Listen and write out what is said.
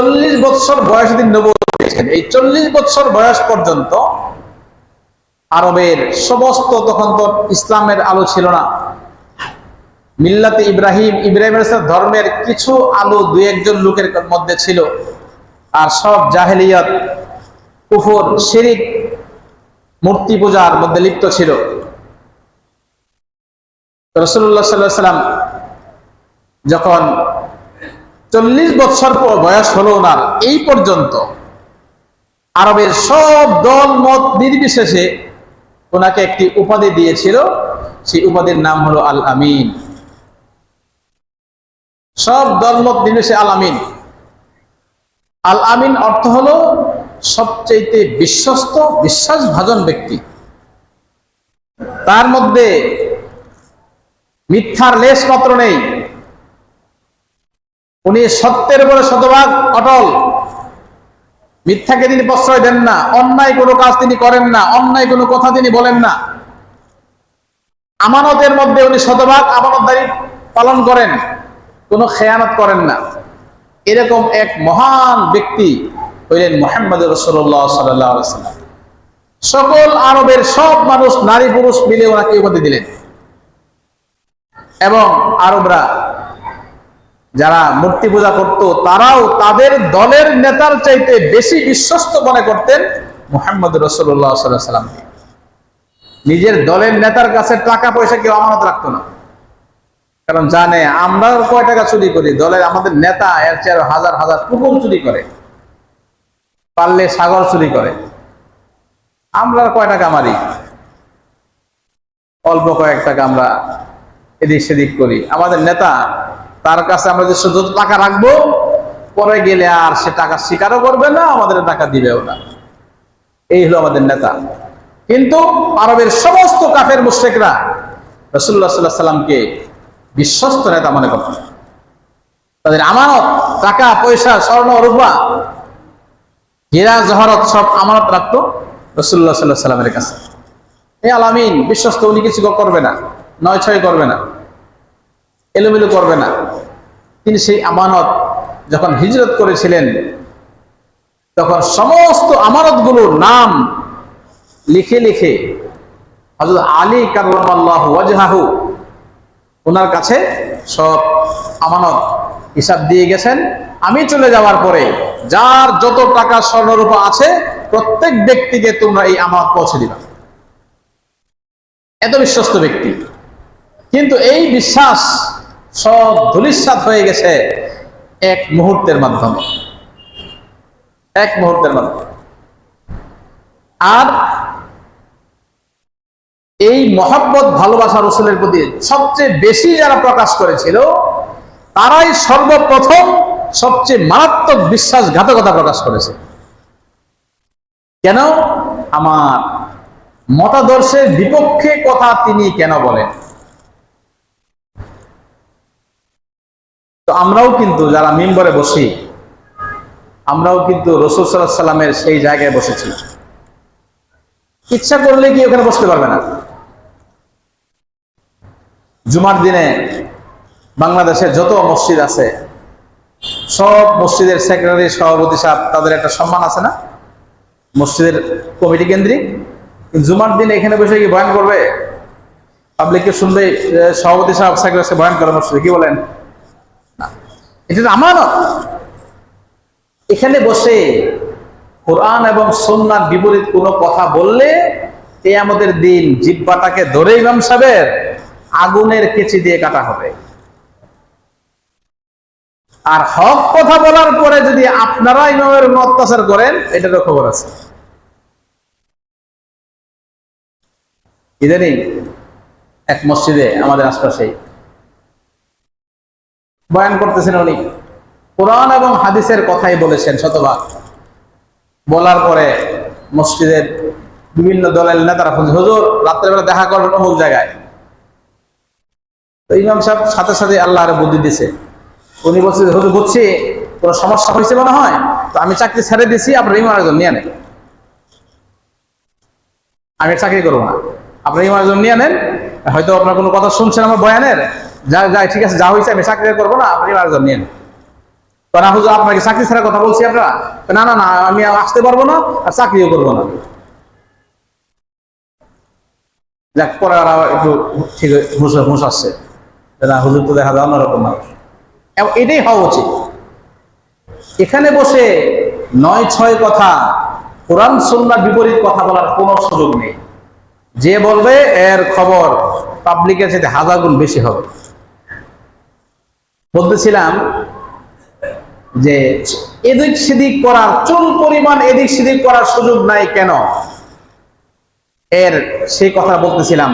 চল্লিশ বছর বয়সে তিনি নবুয়ত এই চল্লিশ বছর বয়স পর্যন্ত আরবের সমস্ত তখন তো ইসলামের আলো ছিল না। মিল্লাতে ইব্রাহিম ইব্রাহিম ধর্মের কিছু আলো দুই একজন লোকের মধ্যে ছিল। আর সব জাহেলিয়াত, কুফর, শিরিক মূর্তি পূজার মধ্যে লিপ্ত ছিল। রসুল্লাহ সাল্লাহ সাল্লাম যখন চল্লিশ পর বয়স হলো ওনার এই পর্যন্ত আরবের সব দল, মত নির্বিশেষে ওনাকে একটি উপাধি দিয়েছিল, সেই উপাধির নাম হলো আল আমিন সব দলমত নির্বিশেষে আল আমিন আল আমিন অর্থ হলো সবচেয়ে বিশ্বস্ত, বিশ্বাসভাজন ব্যক্তি। তার মধ্যে মিথ্যার লেশ মাত্র নেই। উনি সত্যের উপরে শতভাগ অটল। মিথ্যাকে তিনি প্রশ্রয় দেন না। অন্যায় কোনো কাজ তিনি করেন না। অন্যায় কোনো কথা তিনি বলেন না। আমানতের মধ্যে উনি শতভাগ আমানতদারি পালন করেন। কোনো খেয়ানত করেন না। এরকম এক মহান ব্যক্তি হইলেন মোহাম্মদ রসুল্লাহ সাল্লাম সকল আরবের সব মানুষ নারী পুরুষ মিলে ওনাকে উপাধি দিলেন। এবং আরবরা যারা মূর্তি পূজা করত, তারাও তাদের দলের নেতার চাইতে বেশি বিশ্বস্ত মনে করতেন মোহাম্মদ রসুল্লাহ সাল্লামকে নিজের দলের নেতার কাছে টাকা পয়সা কেউ আমানত রাখতো না। কারণ জানে আমরা কয় টাকা চুরি করি, দলের আমাদের নেতা, এর চেয়ে হাজার হাজার পুকুর চুরি করে। পারলে সাগর চুরি করে। আমরা কয় টাকা মারি? অল্প কয়েক টাকা আমরা এদিক সেদিক করি। আমাদের নেতা তার কাছে আমরা যে শুধু টাকা রাখব, পরে গেলে আর সে টাকা স্বীকারও করবে না, আমাদের টাকা দিবেও না। এই হলো আমাদের নেতা। কিন্তু আরবের সমস্ত কাফের মুশ্রেকরা রসুল্লাহ সাল্লাহ সাল্লামকে বিশ্বস্ত নেতা মনে করত তাদের আমানত, টাকা, পয়সা, স্বর্ণ, রূপা, হীরা, জহরত সব আমানত রাখতো রসুল্লাহ সাল্লাহ সাল্লামের কাছে। এই আলামিন বিশ্বস্ত উনি কিছু করবে না, নয় ছয় করবে না। এলোমেলো করবে না। তিনি সেই আমানত যখন হিজরত করেছিলেন, তখন সমস্ত আমানতগুলোর নাম লিখে লিখে হজরত আলী কার্লাহ ওয়াজহাহু ওনার কাছে সব আমানত হিসাব দিয়ে গেছেন। আমি চলে যাওয়ার পরে যার যত টাকা স্বর্ণরূপা আছে, প্রত্যেক ব্যক্তিকে তোমরা এই আমানত পৌঁছে দিবা। এত বিশ্বস্ত ব্যক্তি। কিন্তু এই বিশ্বাস সব ধুলিস্বাদ হয়ে গেছে এক মুহূর্তের মাধ্যমে। এক মুহূর্তের মাধ্যমে। আর এই মহাব্বত, ভালোবাসা রসুলের প্রতি সবচেয়ে বেশি যারা প্রকাশ করেছিল, তারাই সর্বপ্রথম সবচেয়ে মারাত্মক বিশ্বাসঘাতকতা প্রকাশ করেছে। কেন? আমার মতাদর্শের বিপক্ষে কথা তিনি কেন বলেন? তো আমরাও কিন্তু যারা মিম্বরে বসি, আমরাও কিন্তু রসুল সাল্লাহ সাল্লামের সেই জায়গায় বসেছি। ইচ্ছা করলে কি ওখানে বসতে পারবে না? জুমার দিনে বাংলাদেশে যত মসজিদ আছে, সব মসজিদের সেক্রেটারি, সভাপতি সাহেব, তাদের একটা সম্মান আছে না? মসজিদের কমিটি কেন্দ্রিক? জুমার দিনে এখানে বসে কি বয়ান করবে? পাবলিককে শুনবে সভাপতি সাহেব, সেক্রেটারি বয়ান করে মসজিদে, কি বলেন? এটা আমানত। এখানে বসে কোরআন এবং সন্ন্যার বিপরীত কোনো কথা বললে এ আমাদের দিন জিব্বাটাকে ধরে ইমাম সাহেবের আগুনের কেচি দিয়ে কাটা হবে। আর হক কথা বলার পরে যদি আপনারা ইমামের অত্যাচার করেন, এটারও খবর আছে। ইদানিং এক মসজিদে, আমাদের আশপাশেই বয়ান করতেছেন উনি। কোরআন এবং হাদিসের কথাই বলেছেন, শতভাগ। বলার পরে মসজিদের বিভিন্ন দলের নেতারা বলছে হুজুর, রাত্রেবেলা দেখা করবেন অমুক জায়গায়। তো ইমাম সাহেব সাথে সাথে আল্লাহরে বুদ্ধি দিছে। উনি বলছে, হুজুর, বুঝছি, কোনো সমস্যা হয়েছে মনে হয়? তো আমি চাকরি ছেড়ে দিছি আপনার ইমাম একজন নিয়ে নেন। আমি চাকরি করব না। আপনার ইমাম একজন নিয়ে নেন, হয়তো আপনার কোনো কথা শুনছেন আমার বয়ানের। যা যা, ঠিক আছে, যা হয়েছে আমি চাকরি করব না, আপনি নিয়ে নেন না, হুজুর, আপনাকে চাকরি ছাড়া কথা বলছি আপনারা না না না, আমি আসতে পারব না, আর চাকরিও করব না। যাক, পরে একটু ঠিক হুঁশ হুঁশ আসছে। না, হুজুর তো দেখা যায় অন্যরকম মানুষ। এবং, এটাই হওয়া উচিত। এখানে বসে নয়, ছয় কথা, কোরআন সন্ন্যার বিপরীত কথা বলার কোনো সুযোগ নেই। যে বলবে, এর খবর পাবলিকের সাথে হাজার গুণ বেশি হবে। বলতেছিলাম যে এদিক সেদিক করার চুল পরিমাণ এদিক সেদিক করার সুযোগ নাই কেন? এর সেই কথা বলতেছিলাম।